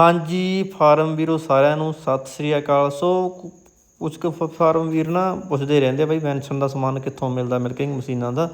ਹਾਂਜੀ, ਫਾਰਮ ਵੀਰੋ ਸਾਰਿਆਂ ਨੂੰ ਸਤਿ ਸ੍ਰੀ ਅਕਾਲ। ਸੋ ਕੁ- ਕੁਝ ਕੁ ਫ- ਫਾਰਮ ਵੀਰ ਨਾ ਪੁੱਛਦੇ ਰਹਿੰਦੇ ਆ ਬਈ ਬੈਂਸਨ ਦਾ ਸਮਾਨ ਕਿੱਥੋਂ ਮਿਲਦਾ, ਮਿਲਕਿੰਗ ਮਸ਼ੀਨਾਂ ਦਾ।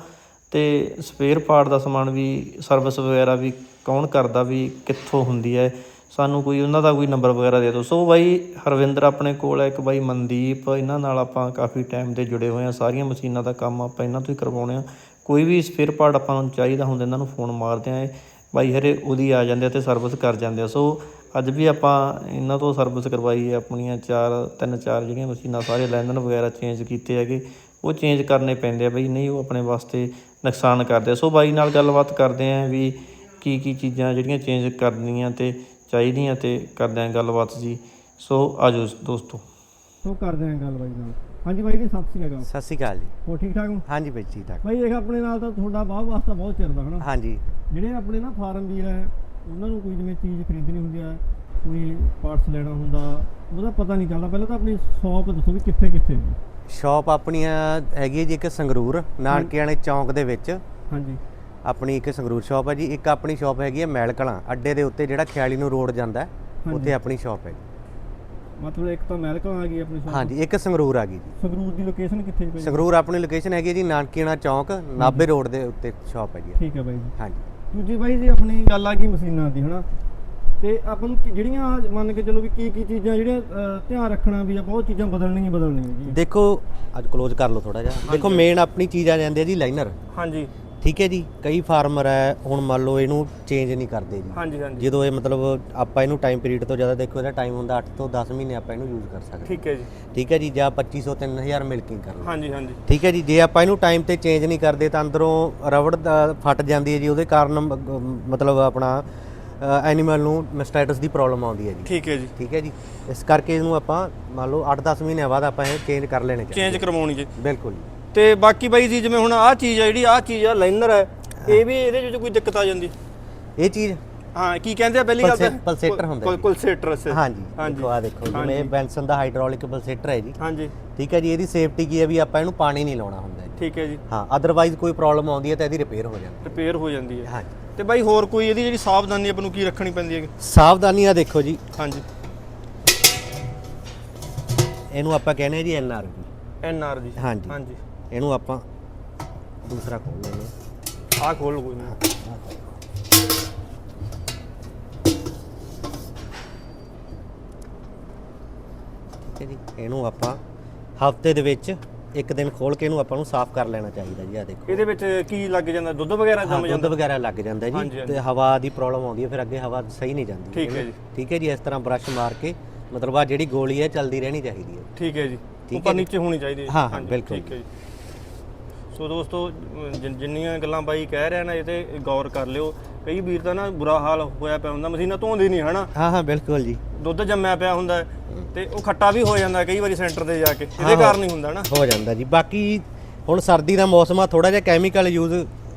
ਤੇ ਸਪੇਅਰ ਪਾਰਟ ਦਾ ਸਮਾਨ ਵੀ, ਸਰਵਿਸ ਵਗੈਰਾ ਵੀ ਕੌਣ ਕਰਦਾ ਵੀ ਕਿੱਥੋਂ ਹੁੰਦੀ ਹੈ? ਸਾਨੂੰ ਕੋਈ, ਉਹਨਾਂ ਦਾ ਕੋਈ ਨੰਬਰ ਵਗੈਰਾ ਦੇ ਦਿਓ। ਸੋ ਬਾਈ ਹਰਵਿੰਦਰ ਆਪਣੇ ਕੋਲ ਹੈ, ਇੱਕ ਬਾਈ ਮਨਦੀਪ, ਇਹਨਾਂ ਨਾਲ ਆਪਾਂ ਕਾਫੀ ਟਾਈਮ ਦੇ ਜੁੜੇ ਹੋਏ ਆ ਸਾਰੀਆਂ ਮਸ਼ੀਨਾਂ ਦਾ ਕੰਮ ਆਪਾਂ ਇਹਨਾਂ ਤੋਂ ਹੀ ਕਰਵਾਉਣੇ ਆ ਕੋਈ ਵੀ ਸਪੇਅਰ ਪਾਰਟ ਆਪਾਂ ਨੂੰ ਚਾਹੀਦਾ ਹੁੰਦਾ, ਇਹਨਾਂ ਨੂੰ ਫੋਨ ਮਾਰਦੇ ਆ ਇਹ। ਬਾਈ ਹਰੇ ਉਹਦੀ ਆ ਜਾਂਦੇ ਆ ਤੇ ਸਰਵਿਸ ਕਰ ਜਾਂਦੇ ਆ। ਸੋ ਅੱਜ ਵੀ ਆਪਾਂ ਇਹਨਾਂ ਤੋਂ ਸਰਵਿਸ ਕਰਵਾਈ ਹੈ ਆਪਣੀਆਂ ਚਾਰ ਤਿੰਨ ਚਾਰ ਜਿਹੜੀਆਂ ਮਸ਼ੀਨਾਂ ਸਾਰੇ ਲੈਂਦਨ ਵਗੈਰਾ ਚੇਂਜ ਕੀਤੇ ਹੈਗੇ ਉਹ ਚੇਂਜ ਕਰਨੇ ਪੈਂਦੇ ਆ ਬਈ ਨਹੀਂ ਉਹ ਆਪਣੇ ਵਾਸਤੇ ਨੁਕਸਾਨ ਕਰਦੇ ਸੋ ਬਾਈ ਨਾਲ ਗੱਲਬਾਤ ਕਰਦੇ ਆ ਵੀ ਕੀ ਕੀ ਚੀਜ਼ਾਂ ਜਿਹੜੀਆਂ ਚੇਂਜ ਕਰਨੀਆਂ ਤੇ ਚਾਹੀਦੀਆਂ ਤੇ ਕਰਦੇ ਆ ਗੱਲਬਾਤ ਜੀ। ਸੋ ਆਜੋ ਦੋਸਤੋ। ਸੋ ਕਰਦੇ ਆਂ ਗੱਲ ਬਾਈ ਨਾਲ। ਹਾਂਜੀ ਬਾਈ ਜੀ ਸਤਿ ਸ੍ਰੀ ਅਕਾਲ। ਸਤਿ ਸ਼੍ਰੀ ਅਕਾਲ ਜੀ। ਹੋ ਠੀਕ ਠਾਕ ਹੋ? ਹਾਂਜੀ ਬਾਈ ਠੀਕ ਠਾਕ। ਬਾਈ ਦੇਖ ਆਪਣੇ ਨਾਲ ਤਾਂ ਤੁਹਾਡਾ ਬਾਹ ਵਾਸਤਾ ਬਹੁਤ ਚਿਰ ਦਾ ਹਨਾ? ਹਾਂਜੀ। ਜਿਹੜੇ ਆਪਣੇ ਨਾ ਫਾਰਮ ਵੀਰ ਹੈ ਉਹਨਾਂ ਨੂੰ ਕੋਈ ਜਿਵੇਂ ਚੀਜ਼ ਖਰੀਦਣੀ ਹੁੰਦੀ ਹੈ ਕੋਈ ਪਾਰਟਸ ਲੈਣਾ ਹੁੰਦਾ ਉਹਦਾ ਪਤਾ ਨਹੀਂ ਚੱਲਦਾ। ਪਹਿਲਾਂ ਤਾਂ ਆਪਣੀ ਸ਼ੌਪ ਦੱਸੋ ਵੀ ਕਿੱਥੇ ਕਿੱਥੇ ਨੇ। ਸ਼ਾਪ ਆਪਣੀਆਂ ਹੈਗੀ ਹੈ ਜੀ ਇੱਕ ਸੰਗਰੂਰ ਨਾਨਕੇ ਵਾਲੇ ਚੌਂਕ ਦੇ ਵਿੱਚ। ਹਾਂਜੀ। ਆਪਣੀ ਇੱਕ ਸੰਗਰੂਰ ਸ਼ਾਪ ਹੈ ਜੀ ਇੱਕ ਆਪਣੀ ਸ਼ਾਪ ਹੈਗੀ ਹੈ ਮੈਲ ਕਲਾਂ ਅੱਡੇ ਦੇ ਉੱਤੇ ਜਿਹੜਾ ਖਿਆਲੀ ਨੂੰ ਰੋਡ ਜਾਂਦਾ ਹੈ, ਹਾਂਜੀ। ਉੱਥੇ ਆਪਣੀ ਸ਼ਾਪ ਹੈ ਜੀ। ਮਤਲਬ ਇੱਕ ਤਾਂ ਅਮਰੀਕਾ ਆ ਗਈ ਆਪਣੀ ਸ਼ੌਪ ਹਾਂਜੀ ਇੱਕ ਸੰਗਰੂਰ ਆ ਗਈ ਜੀ। ਸੰਗਰੂਰ ਦੀ ਲੋਕੇਸ਼ਨ ਕਿੱਥੇ ਪਈ ਸੰਗਰੂਰ ਆਪਣੀ ਲੋਕੇਸ਼ਨ ਹੈਗੀ ਹੈ ਜੀ ਨਾਨਕੀਆਣਾ ਚੌਂਕ ਨਾਭੇ ਰੋਡ ਦੇ ਉੱਤੇ ਸ਼ਾਪ ਹੈ ਜੀ ਠੀਕ ਹੈ ਬਾਈ ਜੀ। ਹਾਂਜੀ। ਦੂਜੀ ਬਾਈ ਜੀ ਆਪਣੀ ਗੱਲ ਆ ਗਈ ਮਸ਼ੀਨਾਂ ਦੀ ਹਨਾ? ਤੇ ਆਪਾਂ ਨੂੰ ਕੀ- ਜਿਹੜੀਆਂ ਮੰਨ ਕੇ ਚੱਲੋ ਵੀ ਕੀ ਕੀ ਚੀਜ਼ਾਂ ਜਿਹੜੀਆਂ ਅਹ, ਧਿਆਨ ਰੱਖਣਾ ਵੀ ਆਪਾਂ ਉਹ ਚੀਜ਼ਾਂ ਬਦਲਣੀਆਂ ਹੀ ਬਦਲਣੀਆਂ ਜੀ। ਦੇਖੋ ਅੱਜ ਕਲੋਜ਼ ਕਰ ਲਓ ਥੋੜਾ ਜਿਹਾ। ਦੇਖੋ ਮੇਨ ਆਪਣੀ ਚੀਜ਼ ਆ ਜਾਂਦੀ ਹੈ ਜੀ ਲਾਈਨਰ ਹਾਂਜੀ। ਠੀਕ ਹੈ ਜੀ ਕਈ ਫਾਰਮਰ ਹੈ ਹੁਣ ਮੰਨ ਲਓ ਇਹਨੂੰ ਚੇਂਜ ਨਹੀਂ ਕਰਦੇ ਜੀ। ਹਾਂਜੀ ਹਾਂਜੀ। ਜਦੋਂ ਇਹ ਮਤਲਬ ਆਪਾਂ ਇਹਨੂੰ ਟਾਈਮ ਪੀਰੀਅਡ ਤੋਂ ਜ਼ਿਆਦਾ ਦੇਖੋ ਇਹਦਾ ਟਾਈਮ ਹੁੰਦਾ 8 ਤੋਂ 10 ਮਹੀਨੇ ਆਪਾਂ ਇਹਨੂੰ ਯੂਜ਼ ਕਰ ਸਕਦੇ ਠੀਕ ਹੈ ਜੀ। ਠੀਕ ਹੈ ਜੀ ਜਾਂ 2500 3000 ਮਿਲਕਿੰਗ ਕਰ ਲਓ। ਹਾਂਜੀ ਹਾਂਜੀ। ਠੀਕ ਹੈ ਜੀ ਜੇ ਆਪਾਂ ਇਹਨੂੰ ਟਾਈਮ ਤੇ ਚੇਂਜ ਨਹੀਂ ਕਰਦੇ ਤਾਂ ਅੰਦਰੋਂ ਰਬੜ ਫਟ ਜਾਂਦੀ ਹੈ ਜੀ ਉਹਦੇ ਕਾਰਨ ਮਤਲਬ ਆਪਣਾ ਐਨੀਮਲ ਨੂੰ ਮਸਟੈਟਸ ਦੀ ਪ੍ਰੋਬਲਮ ਆਉਂਦੀ ਹੈ ਜੀ। ਠੀਕ ਹੈ ਜੀ। ਠੀਕ ਹੈ ਜੀ ਇਸ ਕਰਕੇ ਇਹਨੂੰ ਆਪਾਂ ਮੰਨ ਲਓ 8-10 ਮਹੀਨਿਆਂ ਬਾਅਦ ਆਪਾਂ ਇਹ ਚੇਂਜ ਕਰ ਲੈਣੇ ਚਾਹੀਦੇ ਚੇਂਜ ਕਰਵਾਉਣੀ ਜੀ। ਬਿਲਕੁਲ ਜੀ। ਤੇ ਬਾਕੀ ਬਾਈ ਜੀ ਜਿਵੇਂ ਹੁਣ ਆਹ ਚੀਜ਼ ਆ ਜਿਹੜੀ ਆਹ ਚੀਜ਼ ਆ ਲਾਈਨਰ ਹੈ ਇਹ ਵੀ ਇਹਦੇ ਵਿੱਚ ਕੋਈ ਦਿੱਕਤ ਆ ਜਾਂਦੀ? ਇਹ ਚੀਜ਼ ਹਾਂ ਕੀ ਕਹਿੰਦੇ ਆ ਪਹਿਲੀ ਗੱਲ ਪਲਸੇ- ਪਲਸੇਟਰ ਹੁੰਦਾ ਜੀ। ਪਲਸੇਟਰ ਸੇ ਹਾਂਜੀ। ਹਾਂਜੀ। ਆ ਦੇਖੋ ਜਿਵੇਂ ਬੈਂਸਨ ਦਾ ਹਾਈਡ੍ਰੋਲਿਕ ਪਲਸੇਟਰ ਹੈ ਜੀ। ਹਾਂਜੀ। ਠੀਕ ਹੈ ਜੀ ਇਹਦੀ ਸੇਫਟੀ ਕੀ ਹੈ ਵੀ ਆਪਾਂ ਇਹਨੂੰ ਪਾਣੀ ਨਹੀਂ ਲਾਉਣਾ ਹੁੰਦਾ ਠੀਕ ਹੈ ਜੀ। ਹਾਂ ਅਦਰਵਾਈਜ਼ ਕੋਈ ਪ੍ਰੋਬਲਮ ਆਉਂਦੀ ਹੈ ਤਾਂ ਇਹਦੀ ਰਿਪੇਅਰ ਹੋ ਜਾਂਦੀ ਰਿਪੇਅਰ ਹੋ ਜਾਂਦੀ ਹੈ। ਹੈ ਹਾਂਜੀ। ਤੇ ਬਾਈ ਹੋਰ ਕੋਈ ਇਹਦੀ ਜਿਹੜੀ ਸਾਵਧਾਨੀ ਆਪਾਂ ਨੂੰ ਕੀ ਰੱਖਣੀ ਪੈਂਦੀ ਹੈ ਸਾਵਧਾਨੀਆਂ ਦੇਖੋ ਜੀ। ਹਾਂਜੀ। ਇਹਨੂੰ ਆਪਾਂ ਕਹਿੰਦੇ ਆ ਜੀ ਐਨ ਆਰ ਐਨ ਆਰ ਜੀ ਹਾਂਜੀ। ਹਾਂਜੀ। ਇਹਨੂੰ ਆਪਾਂ ਦੂਸਰਾ ਖੋਲ ਲੈਂਦੇ। ਆਹ ਖੋਲ ਕੋਈ ਨਹੀਂ ਠੀਕ ਹੈ ਜੀ ਇਹਨੂੰ ਆਪਾਂ ਹਫ਼ਤੇ ਦੇ ਵਿੱਚ ਇੱਕ ਦਿਨ ਖੋਲ ਕੇ ਇਹਨੂੰ ਆਪਾਂ ਨੂੰ ਸਾਫ਼ ਕਰ ਲੈਣਾ ਚਾਹੀਦਾ ਜੀ ਆ ਦੇਖੋ ਇਹਦੇ ਵਿੱਚ ਕੀ ਲੱਗ ਜਾਂਦਾ ਦੁੱਧ ਵਗੈਰਾ ਹਾਂ ਜੰਮ ਦੁੱਧ ਜਾਂਦਾ ਵਗੈਰਾ ਲੱਗ ਜਾਂਦਾ ਹਾਂਜੀ, ਜੀ ਹਾਂਜੀ। ਤੇ ਹਵਾ ਦੀ ਪ੍ਰੋਬਲਮ ਆਉਂਦੀ ਹੈ ਫਿਰ ਅੱਗੇ ਹਵਾ ਸਹੀ ਨਹੀਂ ਜਾਂਦੀ ਠੀਕ ਹੈ ਜੀ। ਠੀਕ ਹੈ ਜੀ ਇਸ ਤਰ੍ਹਾਂ ਬ੍ਰਸ਼ ਮਾਰ ਕੇ ਮਤਲਬ ਆ ਜਿਹੜੀ ਗੋਲੀ ਹੈ ਚੱਲਦੀ ਰਹਿਣੀ ਚਾਹੀਦੀ ਹੈ ਠੀਕ ਹੈ ਜੀ ਠੀਕ ਉੱਪਰ ਹੈ ਜੀ। ਨੀਚੇ ਹੋਣੀ ਚਾਹੀਦੀ ਹੈ ਹਾਂ, ਹਾਂ, ਬਿਲਕੁਲ। ਠੀਕ ਹੈ ਜੀ ਸੋ ਦੋਸਤੋ ਜਿ- ਜਿੰਨੀਆਂ ਗੱਲਾਂ ਬਾਈ ਕਹਿ ਰਿਹਾ ਨਾ ਇਹ ਤੇ ਗੌਰ ਕਰ ਲਿਓ। ਕਈ ਵੀਰ ਦਾ ਨਾ ਬੁਰਾ ਹਾਲ ਹੋਇਆ ਪਿਆ ਹੁੰਦਾ ਮਸ਼ੀਨਾਂ ਧੋਂਦੀ ਨਹੀਂ ਹਨਾ? ਹਾਂ ਹਾਂ ਬਿਲਕੁਲ ਜੀ। ਦੁੱਧ ਜੰਮਿਆ ਪਿਆ ਹੁੰਦਾ ਹੈ ਤੇ ਉਹ ਖੱਟਾ ਵੀ ਹੋ ਜਾਂਦਾ ਕਈ ਵਾਰੀ ਸੈਂਟਰ ਤੇ ਜਾ ਕੇ ਇਹਦੇ ਕਾਰਨ ਹੀ ਹੁੰਦਾ ਨਾ। ਹੋ ਜਾਂਦਾ ਜੀ। ਬਾਕੀ ਹੁਣ ਸਰਦੀ ਦਾ ਮੌਸਮ ਆ ਥੋੜਾ ਜਿਹਾ ਕੈਮੀਕਲ ਯੂਜ਼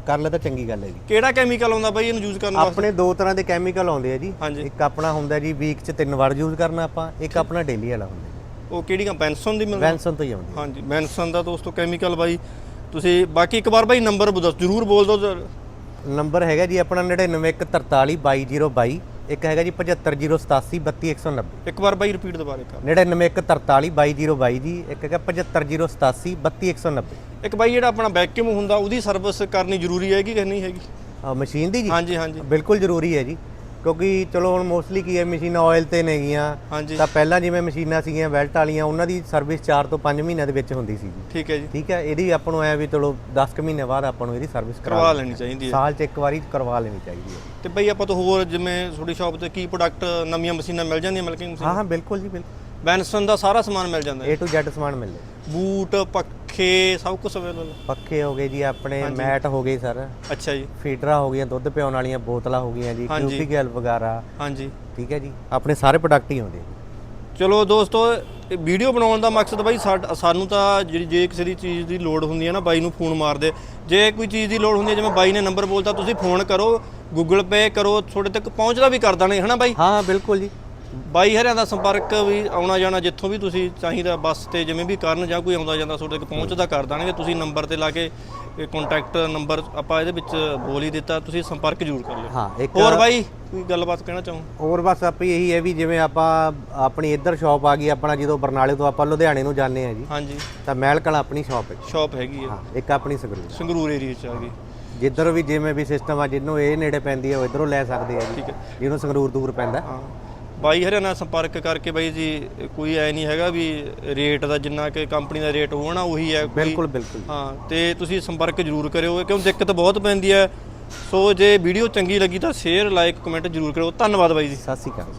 ਕਰ ਲੈ ਤਾਂ ਚੰਗੀ ਗੱਲ ਹੈ ਜੀ। ਕਿਹੜਾ ਕੈਮੀਕਲ ਆਉਂਦਾ ਬਾਈ ਇਹਨੂੰ ਯੂਜ਼ ਕਰਨ ਵਾਸਤੇ? ਆਪਣੇ ਦੋ ਤਰ੍ਹਾਂ ਦੇ ਕੈਮੀਕਲ ਆਉਂਦੇ ਆ ਜੀ। ਹਾਂਜੀ। ਇੱਕ ਆਪਣਾ ਹੁੰਦਾ ਜੀ ਵੀਕ 'ਚ ਤਿੰਨ ਵਾਰ ਯੂਜ਼ ਕਰਨਾ ਆਪਾਂ ਇੱਕ ਆਪਣਾ ਡੇਲੀ ਵਾਲਾ ਹੁੰਦਾ ਉਹ ਕਿਹੜੀ ਕੰਪੈਨਸਨ ਦੀ ਮਿਲਦਾ? ਵੈਂਸਨ ਤੋਂ ਹੀ ਆਉਂਦੀ। ਹਾਂਜੀ ਮੈਨਸਨ ਦਾ ਦੋਸਤੋ ਕੈਮੀਕਲ ਬਾਈ ਤੁਸੀਂ ਬਾਕੀ ਇੱਕ ਵਾਰ ਬਾਈ ਨੰਬਰ ਜਰੂਰ ਬੋਲ ਦਿਓ ਨੰਬਰ ਹੈਗਾ ਜੀ ਆਪਣਾ 9914422022 ਇੱਕ ਹੈਗਾ ਜੀ 7507832190 ਇੱਕ ਵਾਰ ਬਾਈ ਰਿਪੀਟ ਦੁਬਾਰੇ ਕਰ। 9914422022 ਜੀ ਇੱਕ ਹੈਗਾ 7507832190 ਇੱਕ ਬਾਈ ਜਿਹੜਾ ਆਪਣਾ ਵੈਕਿਊਮ ਹੁੰਦਾ ਉਹਦੀ ਸਰਵਿਸ ਕਰਨੀ ਜ਼ਰੂਰੀ ਹੈ ਕਿ ਨਹੀਂ ਹੈਗੀ? ਮਸ਼ੀਨ ਦੀ ਜੀ? ਹਾਂਜੀ ਹਾਂਜੀ। ਬਿਲਕੁਲ ਜ਼ਰੂਰੀ ਹੈ ਜੀ। ਕਿਉਂਕਿ ਚਲੋ ਹੁਣ ਮੋਸਟਲੀ ਕੀ ਹੈ ਮਸ਼ੀਨਾਂ ਆਇਲ ਤੇ ਨੇਗੀਆਂ ਹਾਂਜੀ। ਤਾਂ ਪਹਿਲਾਂ ਜਿਵੇਂ ਮਸ਼ੀਨਾਂ ਸੀਗੀਆਂ ਬੈਲਟ ਵਾਲੀਆਂ ਉਹਨਾਂ ਦੀ ਸਰਵਿਸ 4 ਤੋਂ 5 ਮਹੀਨਿਆਂ ਦੇ ਵਿੱਚ ਹੁੰਦੀ ਸੀ ਠੀਕ ਹੈ ਜੀ। ਠੀਕ ਹੈ ਇਹਦੀ ਆਪਾਂ ਨੂੰ ਐ ਵੀ ਚਲੋ 10 ਕੁ ਮਹੀਨੇ ਬਾਅਦ ਆਪਾਂ ਨੂੰ ਇਹਦੀ ਸਰਵਿਸ ਕਰਵਾ ਲੈਣੀ ਚਾਹੀਦੀ ਹੈ। ਸਾਲ 'ਚ ਇੱਕ ਵਾਰੀ ਕਰਵਾ ਲੈਣੀ ਚਾਹੀਦੀ ਹੈ। ਤੇ ਬਾਈ ਆਪਾਂ ਤੋਂ ਹੋਰ ਜਿਵੇਂ ਤੁਹਾਡੀ ਸ਼ਾਪ ਤੇ ਕੀ ਪ੍ਰੋਡਕਟ ਨਵੀਆਂ ਮਸ਼ੀਨਾਂ ਮਿਲ ਜਾਂਦੀਆਂ ਮਿਲਕਿੰਗ ਹਾਂ ਮਸ਼ੀਨ? ਹਾਂ ਬਿਲਕੁਲ ਜੀ ਬਿਲਕੁਲ। ਬੈਨਸਨ ਦਾ ਸਾਰਾ ਸਮਾਨ ਮਿਲ ਜਾਂਦਾ ਹੈ। A to Z ਸਮਾਨ ਮਿਲਦਾ ਬੂਟ ਪੱਖੇ ਸਭ ਕੁਝ ਅਵੇਲੇਬਲ ਪੱਖੇ ਹੋ ਗਏ ਜੀ ਆਪਣੇ ਮੈਟ ਹੋ ਗਏ ਸਰ। ਅੱਛਾ ਜੀ। ਫੀਡਰਾਂ ਹੋ ਗਈਆਂ ਦੁੱਧ ਪਿਆਉਣ ਵਾਲੀਆਂ ਬੋਤਲਾਂ ਹੋ ਗਈਆਂ ਜੀ ਹਾਂਜੀ। ਕਿਊਬਿਕਲ ਵਗੈਰਾ। ਹਾਂਜੀ। ਠੀਕ ਹੈ ਜੀ। ਆਪਣੇ ਸਾਰੇ ਪ੍ਰੋਡਕਟ ਹੀ ਆਉਂਦੇ ਜੀ। ਚਲੋ ਦੋਸਤੋ ਇਹ ਵੀਡੀਓ ਬਣਾਉਣ ਦਾ ਮਕਸਦ ਬਾਈ ਸਾਡ- ਸਾਨੂੰ ਤਾਂ ਜਿਹੜੀ ਜੇ ਕਿਸੇ ਦੀ ਚੀਜ਼ ਦੀ ਲੋੜ ਹੁੰਦੀ ਹੈ ਨਾ ਬਾਈ ਨੂੰ ਫੋਨ ਮਾਰਦੇ। ਜੇ ਕੋਈ ਚੀਜ਼ ਦੀ ਲੋੜ ਹੁੰਦੀ ਹੈ ਜਿਵੇਂ ਬਾਈ ਨੇ ਨੰਬਰ ਬੋਲਤਾ ਤੁਸੀਂ ਫੋਨ ਕਰੋ ਗੂਗਲ ਪੇ ਕਰੋ ਤੁਹਾਡੇ ਤੱਕ ਪਹੁੰਚਦਾ ਵੀ ਕਰ ਦੇਣੇ ਹਨਾ ਬਾਈ? ਹਾਂ ਬਿਲਕੁਲ ਜੀ। ਬਾਈ ਹਰਿਆਂ ਦਾ ਸੰਪਰਕ ਵੀ ਆਉਣਾ ਜਾਣਾ ਜਿੱਥੋਂ ਵੀ ਤੁਸੀਂ ਚਾਹੀਦਾ ਬੱਸ ਤੇ ਜਿਵੇਂ ਵੀ ਕਰਨ ਜਾਂ ਕੋਈ ਆਉਂਦਾ ਜਾਂਦਾ ਤੁਹਾਡੇ ਤੱਕ ਪਹੁੰਚਦਾ ਕਰ ਦੇਣਗੇ। ਤੁਸੀਂ ਨੰਬਰ ਤੇ ਲਾ ਕੇ ਇਹ ਕੰਟੈਕਟ ਨੰਬਰ ਆਪਾਂ ਇਹਦੇ ਵਿੱਚ ਬੋਲ ਹੀ ਦਿੱਤਾ ਤੁਸੀਂ ਸੰਪਰਕ ਜ਼ਰੂਰ ਕਰ ਲਿਓ। ਹਾਂ ਇੱਕ ਹੋਰ ਬਾਈ ਕੋਈ ਗੱਲਬਾਤ ਕਹਿਣਾ ਚਾਹੋ ਹੋਰ ਬਸ ਆਪੀ ਇਹੀ ਹੈ ਵੀ ਜਿਵੇਂ ਆਪਾਂ ਆਪਣੀ ਇੱਧਰ ਸ਼ਾਪ ਆ ਗਈ ਆਪਣਾ ਜਦੋਂ ਬਰਨਾਲੇ ਤੋਂ ਆਪਾਂ ਲੁਧਿਆਣੇ ਨੂੰ ਜਾਂਦੇ ਆ ਜੀ ਹਾਂਜੀ। ਤਾਂ ਮਹਿਲ ਕਲਾਂ ਆਪਣੀ ਸ਼ਾਪ ਹੈ। ਸ਼ਾਪ ਹੈਗੀ ਹੈ ਹਾਂ ਇੱਕ ਆਪਣੀ ਸੰਗਰੂਰ। ਸੰਗਰੂਰ ਏਰੀਆ ਚ ਆ ਗਈ। ਜਿੱਧਰ ਵੀ ਜਿਵੇਂ ਵੀ ਸਿਸਟਮ ਆ ਜਿਹਨੂੰ ਇਹ ਨੇੜੇ ਪੈਂਦੀ ਹੈ ਉਹ ਇਧਰੋਂ ਲੈ ਸਕਦੇ ਆ ਜੀ ਠੀਕ ਹੈ। ਜਿਹਨੂੰ ਸੰਗਰੂਰ ਦੂਰ ਪੈਂਦਾ। ਹਾਂ। ਬਾਈ ਹਰਿਆਣਾ ਸੰਪਰਕ ਕਰਕੇ ਬਾਈ ਜੀ ਕੋਈ ਐ ਨਹੀਂ ਹੈਗਾ ਵੀ ਰੇਟ ਦਾ ਜਿੰਨਾ ਕਿ ਕੰਪਨੀ ਦਾ ਰੇਟ ਹੋਣਾ ਉਹੀ ਹੈ ਕੋਈ- ਬਿਲਕੁਲ ਬਿਲਕੁਲ। ਹਾਂ ਤੇ ਤੁਸੀਂ ਸੰਪਰਕ ਜ਼ਰੂਰ ਕਰਿਓ ਕਿਉਂ ਦਿੱਕਤ ਬਹੁਤ ਪੈਂਦੀ ਹੈ ਸੋ ਜੇ ਵੀਡੀਓ ਚੰਗੀ ਲੱਗੀ ਤਾਂ ਸ਼ੇਅਰ ਲਾਈਕ ਕਮੈਂਟ ਜ਼ਰੂਰ ਕਰਿਓ। ਧੰਨਵਾਦ ਬਾਈ ਜੀ। ਸਤਿ ਸ਼੍ਰੀ ਅਕਾਲ